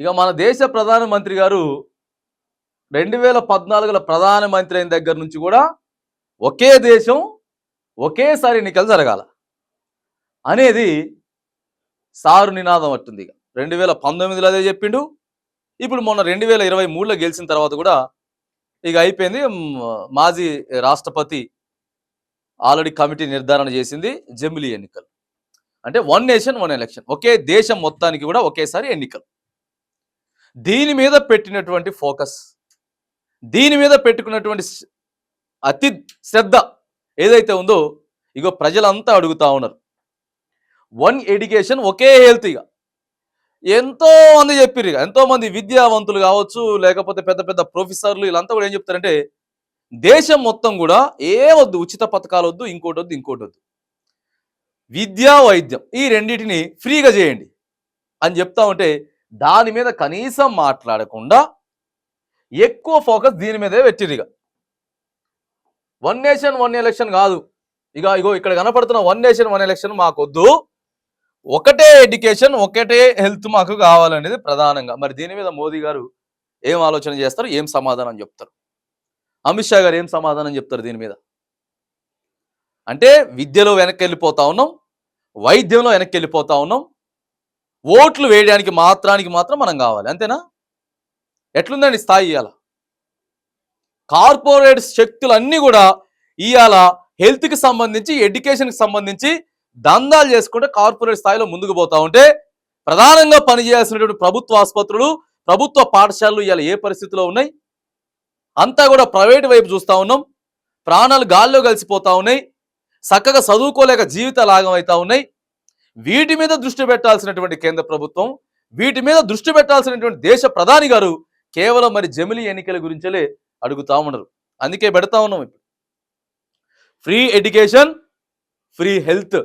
ఇక మన దేశ ప్రధానమంత్రి గారు రెండు వేల పద్నాలుగులో ప్రధానమంత్రి అయిన దగ్గర నుంచి కూడా ఒకే దేశం ఒకేసారి ఎన్నికలు జరగాల. అనేది సారు నినాదం పట్టింది ఇక. రెండు వేల పంతొమ్మిదిలో అదే చెప్పిండు. ఇప్పుడు మొన్న రెండు వేల ఇరవై మూడులో గెలిచిన తర్వాత కూడా ఇక అయిపోయింది. మాజీ రాష్ట్రపతి ఆల్రెడీ కమిటీ నిర్ధారణ చేసింది జమిలీ ఎన్నికలు. అంటే వన్ నేషన్ వన్ ఎలక్షన్. ఒకే దేశం మొత్తానికి కూడా ఒకేసారి ఎన్నికలు. దీని మీద పెట్టినటువంటి ఫోకస్ దీని మీద పెట్టుకున్నటువంటి అతి శ్రద్ధ ఏదైతే ఉందో ఇగో ప్రజలంతా అడుగుతా ఉన్నారు. వన్ ఎడ్యుకేషన్ ఒకే హెల్త్ ఇక ఎంతో మంది చెప్పిర్రు ఇక ఎంతో మంది విద్యావంతులు కావచ్చు లేకపోతే పెద్ద పెద్ద ప్రొఫెసర్లు వీళ్ళంతా కూడా ఏం చెప్తారంటే దేశం మొత్తం కూడా ఏ వద్దు ఉచిత పథకాలు వద్దు ఇంకోటి వద్దు ఇంకోటి వద్దు. విద్యా వైద్యం ఈ రెండింటిని ఫ్రీగా చేయండి అని చెప్తా ఉంటే దాని మీద కనీసం మాట్లాడకుండా ఎక్కువ ఫోకస్ దీని మీదే పెట్టిరు ఇక వన్ నేషన్ వన్ ఎలక్షన్ కాదు. ఇక ఇగో ఇక్కడ కనపడుతున్న వన్ నేషన్ వన్ ఎలక్షన్ మాకొద్దు. ఒకటే ఎడ్యుకేషన్ ఒకటే హెల్త్ మాకు కావాలనేది ప్రధానంగా. మరి దీని మీద మోదీ గారు ఏం ఆలోచన చేస్తారు? ఏం సమాధానం చెప్తారు? అమిత్ షా గారు ఏం సమాధానం చెప్తారు దీని మీద? అంటే విద్యలో వెనక్కి వెళ్ళిపోతా ఉన్నాం వైద్యంలో వెనక్కి వెళ్ళిపోతా ఉన్నాం ఓట్లు వేయడానికి మాత్రానికి మాత్రం మనం కావాలి అంతేనా? ఎట్లుందండి స్థాయి ఇవాళ కార్పొరేట్ శక్తులన్నీ కూడా ఇవాళ హెల్త్కి సంబంధించి ఎడ్యుకేషన్కి సంబంధించి దందాలు చేసుకుంటే కార్పొరేట్ స్థాయిలో ముందుకు పోతా ఉంటే ప్రధానంగా పనిచేయాల్సినటువంటి ప్రభుత్వ ఆసుపత్రులు ప్రభుత్వ పాఠశాలలు ఇవాళ ఏ పరిస్థితిలో ఉన్నాయి? అంతా కూడా ప్రైవేట్ వైపు చూస్తూ ఉన్నాం. ప్రాణాలు గాల్లో కలిసిపోతూ ఉన్నాయి. చక్కగా చదువుకోలేక జీవితాలు ఆగమవుతా ఉన్నాయి. వీటి మీద దృష్టి పెట్టాల్సినటువంటి కేంద్ర ప్రభుత్వం వీటి మీద దృష్టి పెట్టాల్సినటువంటి దేశ ప్రధాని గారు కేవలం మరి జమిలీ ఎన్నికల గురించలే అడుగుతా ఉన్నారు. అందుకే పెడతా ఉన్నాం ఇప్పుడు. ఫ్రీ ఎడ్యుకేషన్ ఫ్రీ హెల్త్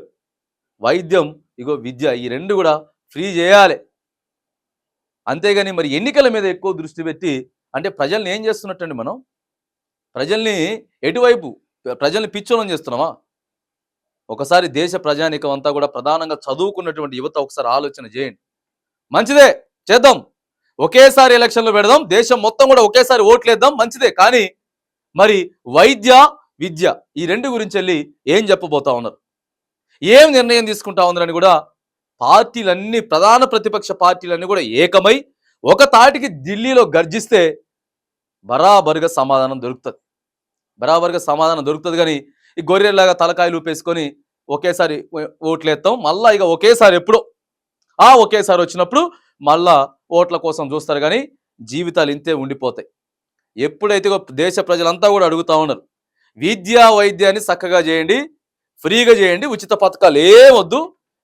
వైద్యం ఇగో విద్య ఈ రెండు కూడా ఫ్రీ చేయాలి. అంతేగాని మరి ఎన్నికల మీద ఎక్కువ దృష్టి పెట్టి అంటే ప్రజల్ని ఏం చేస్తున్నట్టండి మనం? ప్రజల్ని ఎటువైపు ప్రజల్ని పిచ్చోళం చేస్తున్నామా? ఒకసారి దేశ ప్రజానికం అంతా కూడా ప్రధానంగా చదువుకున్నటువంటి యువత ఒకసారి ఆలోచన చేయండి. మంచిదే చేద్దాం. ఒకేసారి ఎలక్షన్లు పెడదాం దేశం మొత్తం కూడా ఒకేసారి ఓట్లేద్దాం మంచిదే. కానీ మరి వైద్య విద్య ఈ రెండు గురించి వెళ్ళి ఏం చెప్పబోతా ఉన్నారు? ఏం నిర్ణయం తీసుకుంటా ఉన్నారని కూడా పార్టీలన్నీ ప్రధాన ప్రతిపక్ష పార్టీలన్నీ కూడా ఏకమై ఒక తాటికి ఢిల్లీలో గర్జిస్తే బరాబరుగా సమాధానం దొరుకుతుంది. బరాబరుగా సమాధానం దొరుకుతుంది కానీ ఈ గొర్రెలాగా తలకాయలు ఊపేసుకొని ఒకేసారి ఓట్లు ఓట్లేస్తాం మళ్ళా ఇక ఒకేసారి ఎప్పుడో ఆ ఒకేసారి వచ్చినప్పుడు మళ్ళా ఓట్ల కోసం చూస్తారు కానీ జీవితాలు ఇంతే ఉండిపోతాయి. ఎప్పుడైతే దేశ ప్రజలంతా కూడా అడుగుతా ఉన్నారు విద్యా వైద్యాన్ని చక్కగా చేయండి ఫ్రీగా చేయండి ఉచిత పథకాలు ఏమొద్దు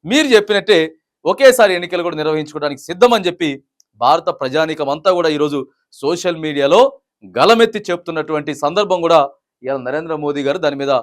మీరు చెప్పినట్టే ఒకేసారి ఎన్నికలు కూడా నిర్వహించుకోవడానికి సిద్ధమని చెప్పి భారత ప్రజానీకం అంతా కూడా ఈరోజు సోషల్ మీడియాలో గలమెత్తి చెప్తున్నటువంటి సందర్భం కూడా ఇలా నరేంద్ర మోదీ గారు దాని మీద